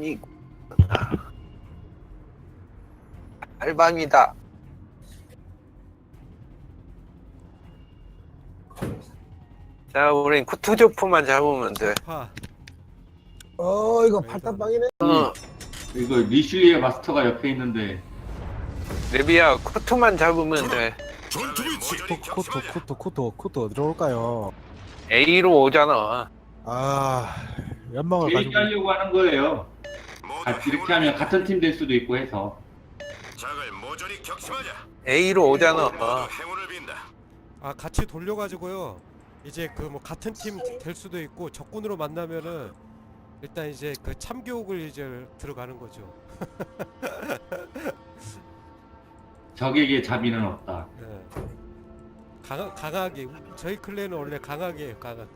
이 알밤이다. 자, 우린 쿠투조프만 잡으면 돼. 파. 어 이거 팔딱방이네. 어, 이거 리슐리의 마스터가 옆에 있는데 레비야, 쿠투만 잡으면 돼. 코토 코토 코토 코토 코토 어디로 올까요? A로 오잖아. 아 연막을 가지고 얘기하려고 하는 거예요. 같이 이렇게 하면 같은 팀 될 수도 있고 해서 적을 모조리 격침하자. A로 오잖아. 모두 행운을 빈다. 아 같이 돌려가지고요. 이제 그 뭐 같은 팀 될 수도 있고 적군으로 만나면은 일단 이제 그 참교육을 이제 들어가는 거죠. 적에게 자비는 없다. 예. 강하, 강하게 저희 클랜은 원래 강하게 해요. 강하게.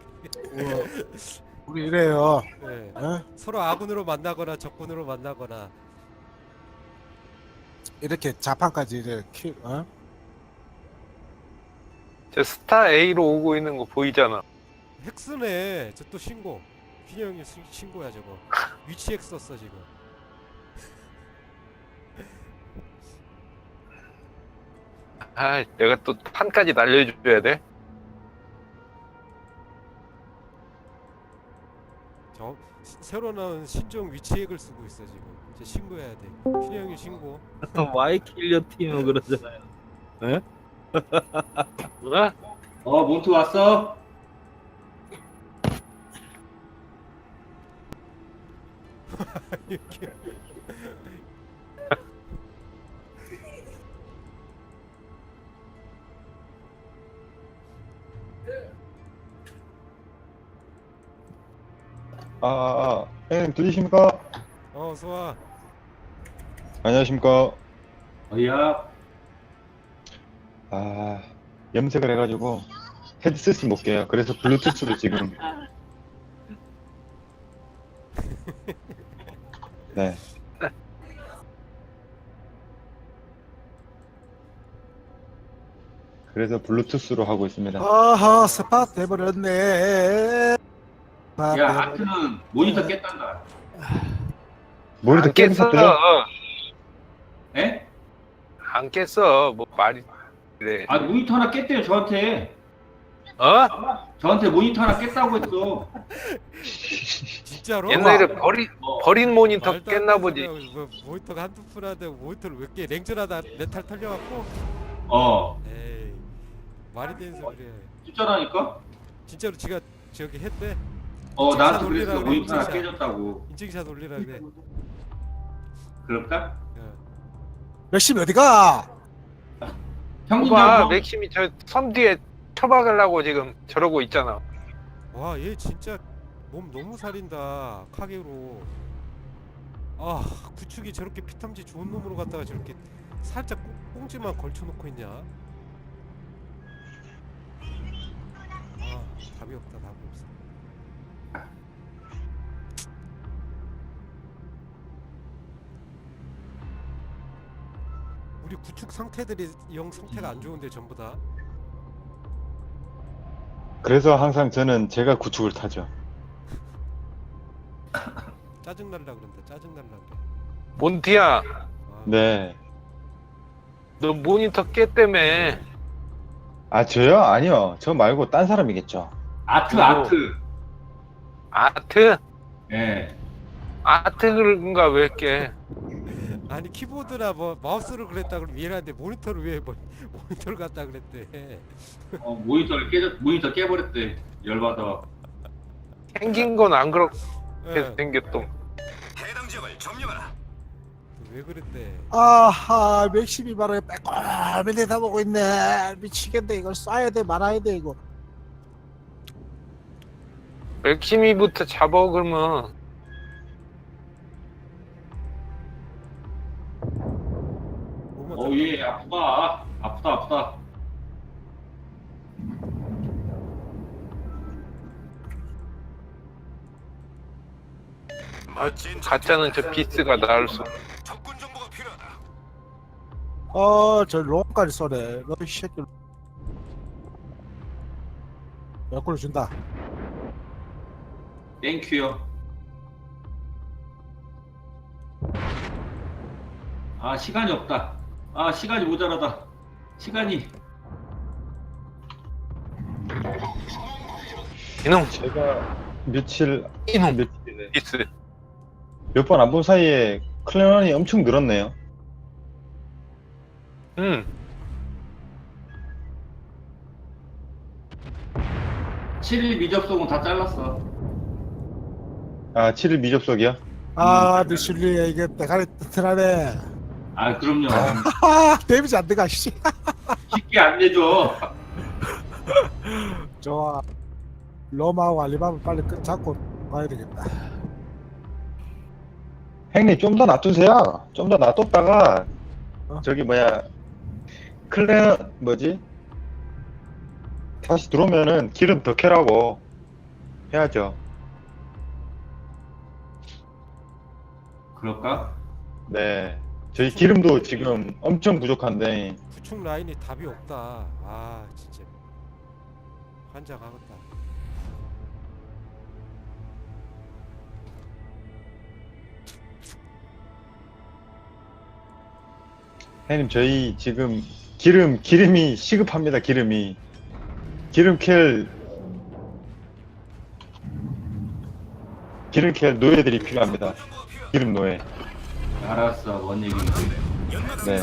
우와, 우리 이래요. 예. 어? 서로 아군으로 만나거나 적군으로 만나거나 이렇게 자판까지 이제 키 어? 저 스타 A로 오고 있는 거 보이잖아. 헥스네. 저 또 신고. 휘녀 형이 신- 신고야 저거. 위치 헥 썼어 지금. 아, 내가 또 판까지 날려줘야 돼. 저 시- 새로 나온 신종 위치 헥을 쓰고 있어 지금. 이제 신고해야 돼. 형이 신고. 와이 킬려 팀은 그러잖아요. 어? 어 몬트 왔어? 이렇게. 아, 아, 아, 형님 들리십니까? 어 소아. 안녕하십니까? 어이야 아, 염색을 해가지고 헤드셋을 못 껴요. 그래서 블루투스로 지금. 네. 그래서 블루투스로 하고 있습니다. 아하 스팟 돼버렸네. 야 아트는 모니터 깼단다. 머리도 안 깼어. 에? 안 깼어. 뭐 말이 그래. 아 모니터 하나 깼대요 저한테. 어? 저한테 모니터 하나 깼다고 했어. 진짜로? 옛날에 버리 어. 버린 모니터 말도 안 깼나 되는 보지. 소리야. 뭐, 모니터가 한두 푼한데 모니터를 왜 깨? 냉전하다 메탈 털려갖고? 어 에이 말이 되는 소리야. 진짜라니까? 진짜로 지가 저기 했대. 어 나한테 놀리라고 모니터 하나. 깨졌다고. 인증샷 올리라 그래. 그럴까? 야, 맥심 어디가? 형님 봐, 형. 맥심이 저 섬 뒤에 처박으려고 지금 저러고 있잖아. 와, 얘 진짜 몸 너무 살인다. 카게로. 아, 구축이 저렇게 피탐지 좋은 놈으로 갖다가 저렇게 살짝 꽁- 꽁지만 걸쳐놓고 있냐? 아, 답이 없다, 답이 없어. 우리 구축 상태들이 영 상태가 안 좋은데 전부 다. 그래서 항상 저는 제가 구축을 타죠. 짜증 날라 그런다. 짜증 날라 그래. 몬티야, 아, 네. 너 모니터 깼다며. 아, 저요? 아니요. 저 말고 딴 사람이겠죠. 아트 그리고- 아트. 아트? 예. 아트인가 왜 깨? 아니 키보드나 뭐 마우스를 그랬다 그러면 이해하는데 모니터를 왜 뭐, 모니터를 갖다 그랬대. 어 모니터를 깨졌 모니터 깨버렸대. 열받아. 생긴 건 안 그렇게 예, 생겼동. 해당 지역을 점령하라. 왜 그랬대? 아하 맥심이 바로 빼꼼히 내다보고 있네. 미치겠네 이걸 쏴야 돼 말아야 돼 이거. 맥심이부터 잡아 그러면 어얘 아프다. 아프다 아프다. 멋진 가짜는 저 비스가 나을 수. 적군 정보가 필요하다. 어저 롱까지 쏘네. 너이 새끼. 옆구리 준다. 땡큐요. 아 시간이 없다. 아 시간이 모자라다. 시간이 이놈 제가 며칠 이놈 며칠이네. 디스 몇 번 안 본 사이에 클레넌이 엄청 늘었네요. 음 7일 미접속은 다 잘랐어. 아 7일 미접속이야? 아, 느슐리 이게 대가리 튼튼하네. 아 그럼요. 아, 데미지 안 들어가. 씨. 쉽게 안 내줘. 좋아. 로마하고 알리바바 빨리 끝 잡고 가야 되겠다. 형님 좀 더 놔두세요. 좀 더 놔뒀다가 어? 저기 뭐야 클레넌 뭐지? 다시 들어오면은 기름 더 캐라고 해야죠. 그럴까? 네. 저희 기름도 지금 엄청 부족한데 구축 라인이 답이 없다. 아 진짜 환장하겠다. 형님 저희 지금 기름 기름이 시급합니다. 기름이 기름 캘 기름 캘 노예들이 필요합니다. 기름 노예. 알았어. 뭔 얘기인지. 연막 네.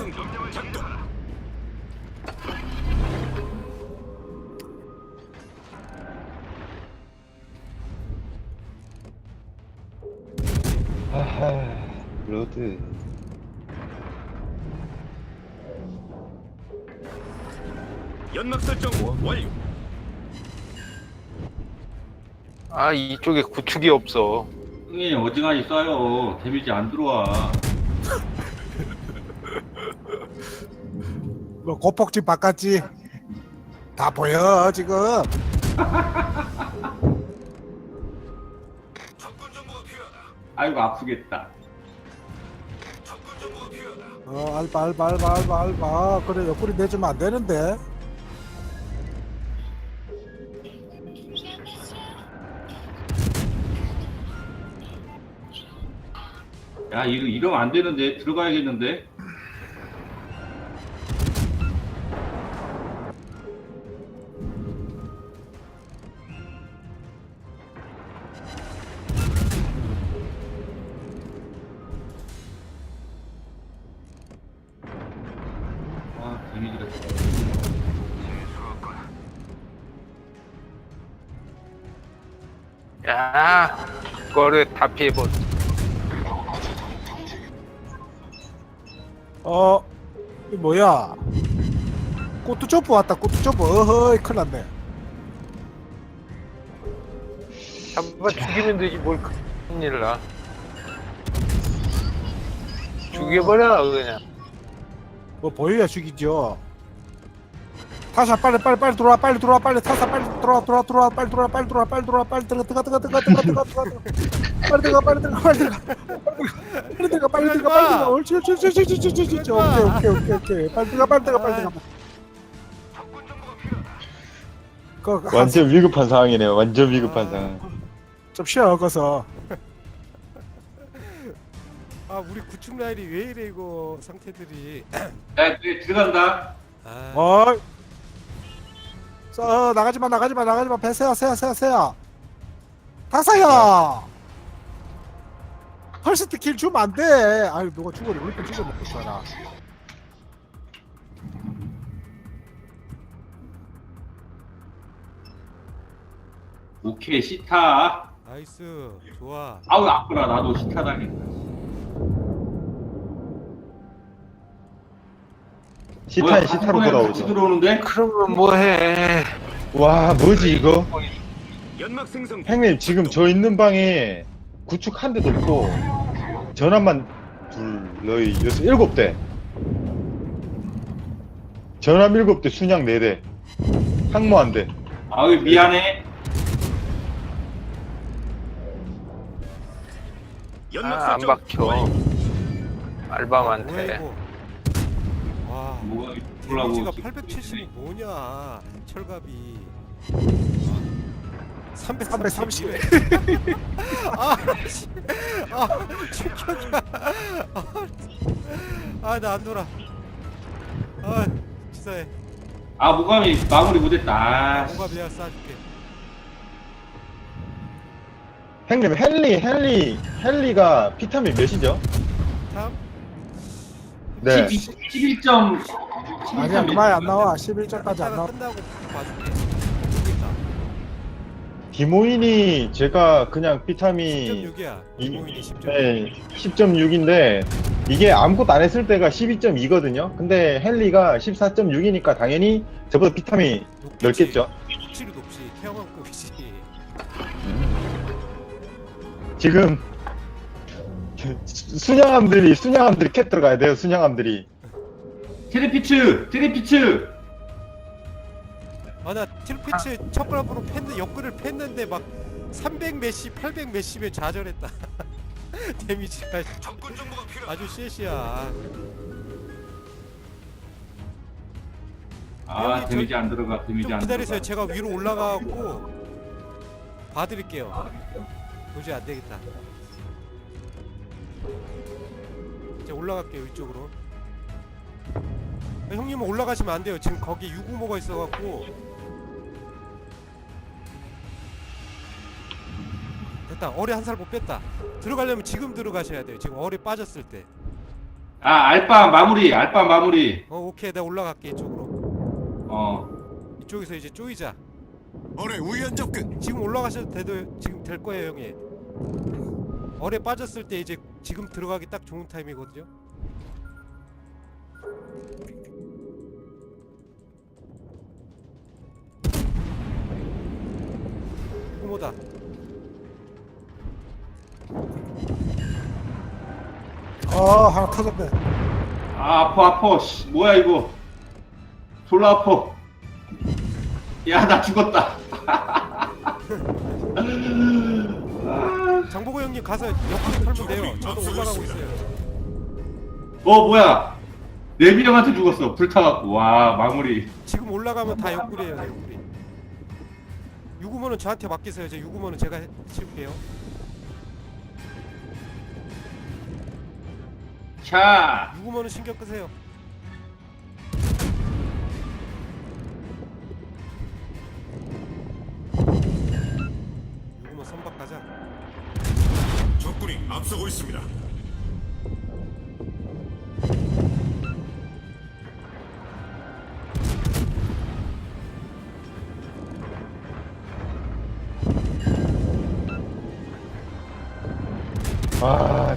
하하 로드 연막 설정 완료. 아 이쪽에 구축이 없어 형님 어지간히 써요. 데미지 안 들어와. 뭐 고폭지 바꿨지. 다 보여 지금. 적군 정보가 필요하다. 아이고 아프겠다. 적군 정보가 필요하다. 어 알바 알바 알바 알바 알바. 그래 옆구리 내주면 안 되는데. 야 이거 이러면 안 되는데. 들어가야겠는데. 아야 그거를 다 피해버 어, 이 뭐야? 꼬투 점프 왔다. 꼬투 점프. 어허이 큰일 났네. 한번 죽이면 되지 뭘 큰일 나 죽여버려 그냥 뭐 보여야 죽이죠. 타샤 빨리 빨리 빨리 들어와 빨리 들어와 빨리 타샤 빨리 들어와 들어와 들어와 빨리 들어와 빨리 들어와 빨리 들어와 빨리 들어가 들어가 들어가 들어가 들어가 들어가 들어가 빨리 들어가 빨리 들어가 빨리 들어가 빨리 들어가 빨리 들어가 빨리 들어가 옳지 옳지 옳지 옳지 옳지 옳지 옳지. 오케이 오케이 오케이 오케이. 빨리 들어가 빨리 들어가 빨리 들어가. 그, 한- 완전 위급한 상황이네요. 완전 위급한 상황. 좀 쉬어 거서. 아 우리 구축 라인이 왜 이래 이거 상태들이. 야 네, 들어간다. 아. 어이. 써 나가지마 나가지마 나가지마. 배 세야 세야 세야 세야. 타사야 펄스트 킬 주면 안 돼 아유 누가 죽어리 우리 편 죽어 먹고 있어라 오케이 시타. 나이스 좋아. 아우 아프라 나도 시타 당했다. 시타에 시타로 돌아오죠. 들어오는데? 그러면 뭐해 와 뭐지 이거? 연막 생성 형님 지금 저 있는 방에 구축 한 대도 없고 전함만 둘, 너희 여섯 일곱 대. 전함 일곱 대, 순양 네 대, 항모 한 대. 아우 미안해. 연막 아, 안 박혀 이거. 와 뭐가 데미지가 지금 870이 뭐냐 철갑이. 330. 아, 씨. 아, 충격이야. 아, 나 안 놀아. 아, 치사해. 아 모감이 마무리 못했다. 아, 뭔가 내가 쏴줄게. 형님 헨리 헨리 헨리가 피탐이 몇이죠? 다음. 네 12, 11점. 아니야 그만이 안 나와 11점까지 안 이따가 나와 끝나고 봐줄게. 디모인이 제가 그냥 피탐이 10.6이야. 이- 이모인이 10.6. 네, 10.6인데 이게 아무것도 안 했을 때가 12.2거든요. 근데 헨리가 14.6이니까 당연히 저보다 피탐이 넓겠죠. 높지도 높지. 태양왕급이지. 지금 순양함들이 순양함들이 캡 들어가야 돼요. 순양함들이 트리피츠 트리피츠. 아, 나 틸피츠 첫 번으로 팼는데 옆구리를 팼는데 막 300 몇십, 800 몇십에 좌절했다. 데미지가 정보가 필요하다. 아주 쉐시야. 아 형님, 데미지 안 들어가 데미지 좀 안 기다리세요. 들어가. 제가 위로 올라가고 봐드릴게요. 도저히 안 되겠다. 이제 올라갈게요 이쪽으로. 아, 형님은 올라가시면 안 돼요. 지금 거기 유구모가 있어갖고. 됐다. 어리 한 살 못 뺐다. 들어가려면 지금 들어가셔야 돼요. 지금 어리 빠졌을 때. 아 알바 마무리 알바 마무리. 어 오케이 내가 올라갈게 이쪽으로. 어. 이쪽에서 이제 쪼이자. 어뢰 우연 접근. 지금 올라가셔도 돼도 지금 될 거예요 형님 어뢰 빠졌을 때 이제 지금 들어가기 딱 좋은 타임이거든요 부모다 어 하나 터졌네 아 아파 아파. 씨, 뭐야 이거. 졸라 아파. 야나 죽었다. 장보고 형님 가서 옆으로 털면 돼요 저도 올라가고 있어요 어 뭐야. 네비 형한테 죽었어. 불타갖고 와 마무리. 지금 올라가면 다 옆구리에요 내 옆구리 유구모는 저한테 맡기세요 제 유구모는 제가 해- 치울게요 자. 유구모는 신경 끄세요 유구모 선박 가자 적군이 앞서고 있습니다.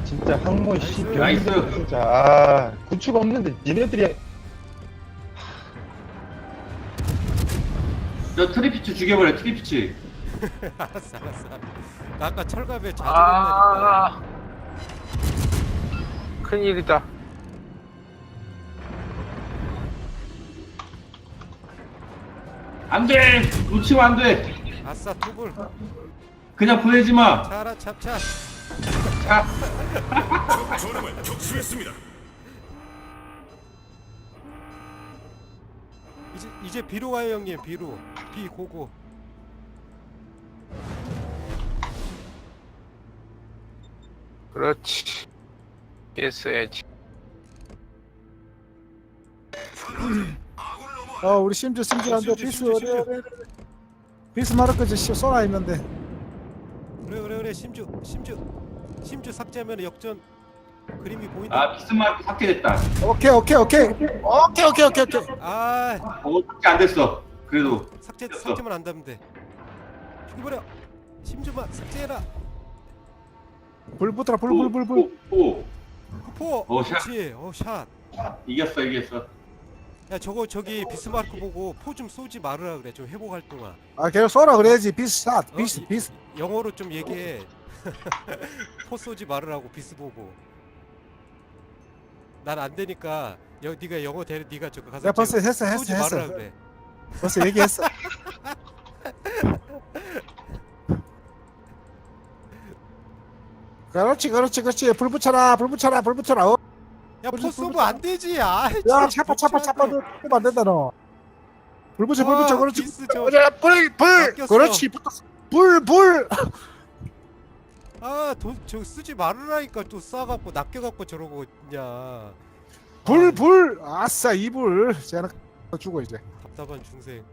진짜 항모 씨 나이스. 진짜 아 구축 없는데 니네들이 저 트리피츠 죽여버려 트리피츠. 알았어 알았어 나 아까 철갑에 자주 아, 큰일이다. 안돼. 놓치면 안돼. 아싸 투불 그냥 보내지 마. 자라 찹찹 자. 저름을 격수했습니다. 이제 이제 비로 가요 형님. 비로. 비 고고. 그렇지. 했어야지. 어 우리 심주 심주한데 심주, 비스 어디 비스 마르크 저 쏘나 있는데 그래 그래 그래. 심주 심주 심주 삭제하면 역전 그림이 보인다. 아 비스마르크 삭제됐다. 오케이 오케이 오케이. 오케이 오케이 오케이 오케이. 아 어 삭제 안 됐어. 그래도 삭제 됐어. 삭제만 안 되면 돼. 죽여버려. 심주만 삭제해라. 불 붙어라 불불불불. 오, 후포 어, 샷. 그렇지. 어샷야 오, 이겼어 이겼어. 저거 저기 비스마르크 보고 포 좀 쏘지 말으라 그래 좀 회복할 동안 아 계속 쏘라 그래야지. 비스 샷. 어, 비스 이- 비스. 영어로 좀 얘기해 포 쏘지 말으라고 비스 보고. 난 안 되니까 여, 네가 영어 대리 네가 저거 가서 내가 벌써 저기 했어 했어 쏘지 말으라 그래. 벌써 얘기했어? 그렇지 그렇지 그렇지. 불 붙여라 불 붙여라 불 붙여라. 어. 야불포 붙여, 쏘면 안 되지 아 야 차파 차파 차파 너 쏘면 안 된다 너불 붙여 불 와, 붙여 그렇지. 비스 저 불불불. 바뀌었어. 그렇지 붙었어. 불 불. 아돈저 쓰지 말으라니까 또 싸갖고 낚여갖고 저러고 있냐. 불 아, 불. 아싸 이불. 쟤는 죽어 이제. 답답한 중생.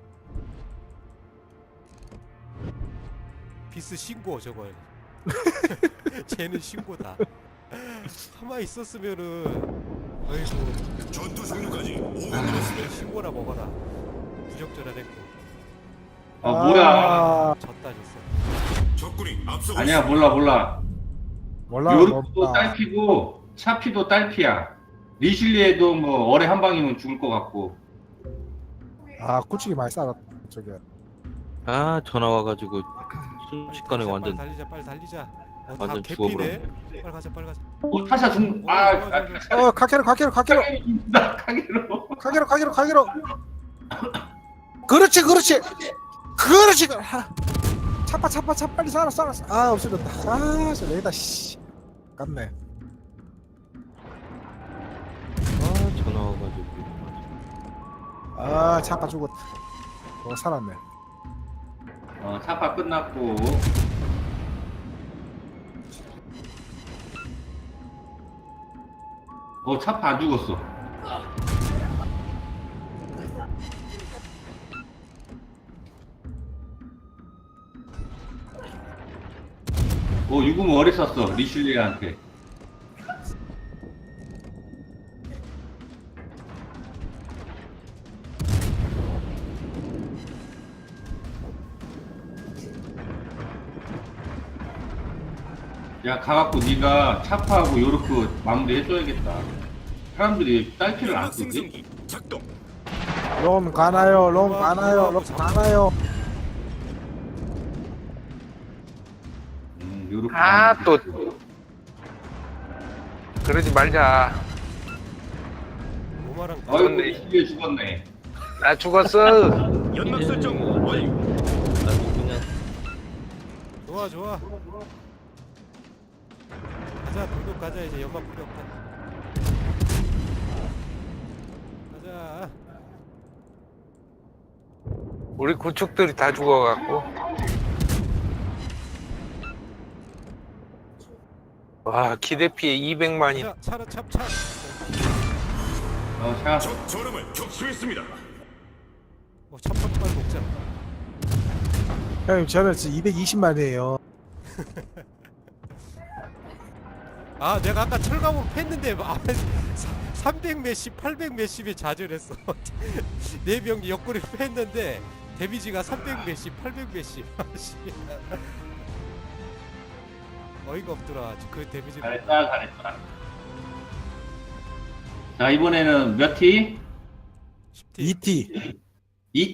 비스 신고 저거 쟤는 신고다. 가만히 있었으면은 아이고. 전투 종료까지. 5분 남았습니다. 신고나 먹어라. 부적절한 행동. 아 뭐야. 아, 졌다 졌어 적군이 앞서고 아니야 있습니다. 몰라 몰라 몰라. 요르도 몰라. 딸피고 차피도 딸피야 리실리에도 뭐 어뢰 한 방이면 죽을 것 같고 아 구축이 많이 쌓았 저게. 아 전화 와가지고 순식간에 빨리 완전 달리자 빨리 달리자 어, 다 완전 개피네 죽어버렸네. 빨리 가자 빨리 가자 어 타샤 죽.. 어, 아. 아 어 카케로 카케로 카케로 카게로 죽는다 카게로 카게로 카게로 카게로. 그렇지 그렇지. 그렇지. 하. 차파 차파 차 빨리 쏴라 쏴라. 쏴. 아 없어졌다. 아 진짜 레이다 씨. 깠네. 아 전화 와가지고 아 차파 죽었다. 어 살았네. 어 차파 끝났고 어 차파 안 죽었어 어 유금 어뢰 썼어? 리슐리한테. 야 가갖고 네가 차파하고 요르크 마무리 해줘야겠다. 사람들이 딸피를 안 쓰지? 롬 가나요? 롬 가나요? 롬 가나요. 아, 마무리 또. 해줘. 그러지 말자. 아이고 죽었네. 리슐리 죽었네 나 죽었어. 연막 설정 완료. 나도 그냥 좋아 좋아 가자 돌격 가자 이제 연막 없다 가자 우리 구축들이 다 죽어갖고. 와, 기대 피해 200만이. 자 차라 찹차 어, 적 저름을 격수했습니다. 어 빨리 먹자 형님 저는 지금 220만이에요. 아 내가 아까 철갑으로 팼는데 아, 300 몇십 800 몇십에 좌절했어 네 병이 옆구리 팼는데 데미지가 300 몇십 800 몇십 아 씨. 어이가 없더라 그 데미지 잘했다, 잘했다. 자, 이번에는 몇 티? 10티 2T. 2티